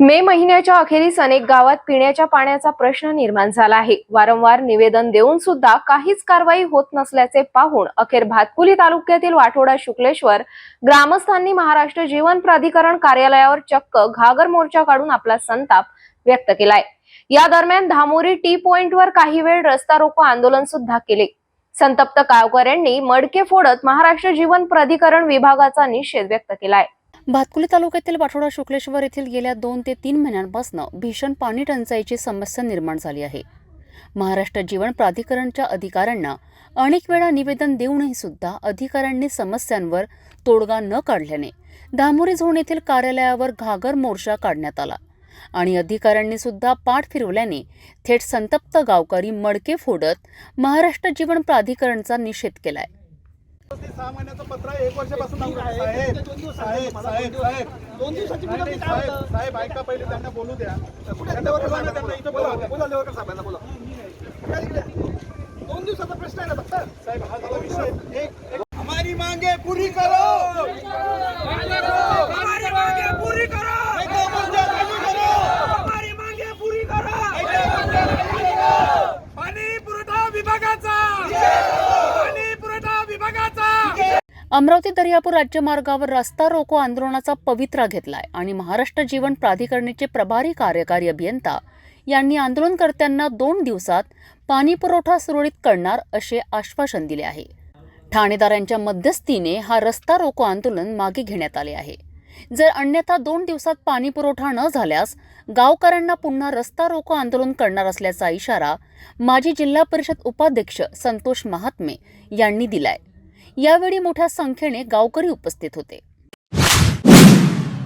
मे महिन्याच्या अखेरीस अनेक गावात पिण्याच्या पाण्याचा प्रश्न निर्माण झाला आहे. वारंवार निवेदन देऊन सुद्धा काहीच कारवाई होत नसल्याचे पाहून अखेर भातकुली तालुक्यातील वाठोडा शुक्लेश्वर ग्रामस्थांनी महाराष्ट्र जीवन प्राधिकरण कार्यालयावर चक्क घागर मोर्चा काढून आपला संताप व्यक्त केलाय. या दरम्यान धामोरी टी पॉइंटवर काही वेळ रस्ता रोको आंदोलन सुद्धा केले. संतप्त गावकऱ्यांनी मडके फोडत महाराष्ट्र जीवन प्राधिकरण विभागाचा निषेध व्यक्त केलाय. भातकुली तालुक्यातील पाठोडा शुक्लेश्वर येथील गेल्या दोन ते तीन महिन्यांपासून भीषण पाणी टंचाईची समस्या निर्माण झाली आहे. महाराष्ट्र जीवन प्राधिकरणच्या अधिकाऱ्यांना अनेक वेळा निवेदन देऊनही सुद्धा अधिकाऱ्यांनी समस्यांवर तोडगा न काढल्याने धामोरी झोन येथील कार्यालयावर घागर मोर्चा काढण्यात आला आणि अधिकाऱ्यांनी सुद्धा पाठ फिरवल्याने थेट संतप्त गावकरी मडके फोडत महाराष्ट्र जीवन प्राधिकरणचा निषेध केलाय. सहा महिन्याचं पत्र आहे. एक वर्षापासून दोन दिवसाची साहेब साहेब ऐका पहिले त्यांना बोलू द्या. त्यांना इथं बोला बोला लेवकर साहेबांना बोला? दोन दिवसाचा प्रश्न आहे ना फक्त. साहेब हा झाला विषय एक एक हमारी मांगे पूरी करो हमारी मांगे पूरी करो हमारी मांगे पूरी करो पाणी पुरवठा विभागाचा पाणी पुरवठा विभागाचा अमरावती दर्यापूर राज्यमार्गावर रस्ता रोको आंदोलनाचा पवित्रा घेतलाय आणि महाराष्ट्र जीवन प्राधिकरणेचे प्रभारी कार्यकारी अभियंता यांनी आंदोलनकर्त्यांना दोन दिवसात पाणी पुरवठा सुरळीत करणार असे आश्वासन दिले आहे. ठाणेदारांच्या मध्यस्थीने हा रस्ता रोको आंदोलन मागे घेण्यात आले आहे. जर अन्यथा दोन दिवसात पाणी पुरवठा न झाल्यास गावकऱ्यांना पुन्हा रस्ता रोको आंदोलन करणार असल्याचा इशारा माजी जिल्हा परिषद उपाध्यक्ष संतोष महात्मे यांनी दिलाय. यावेळी मोठ्या संख्येने गावकरी उपस्थित होते.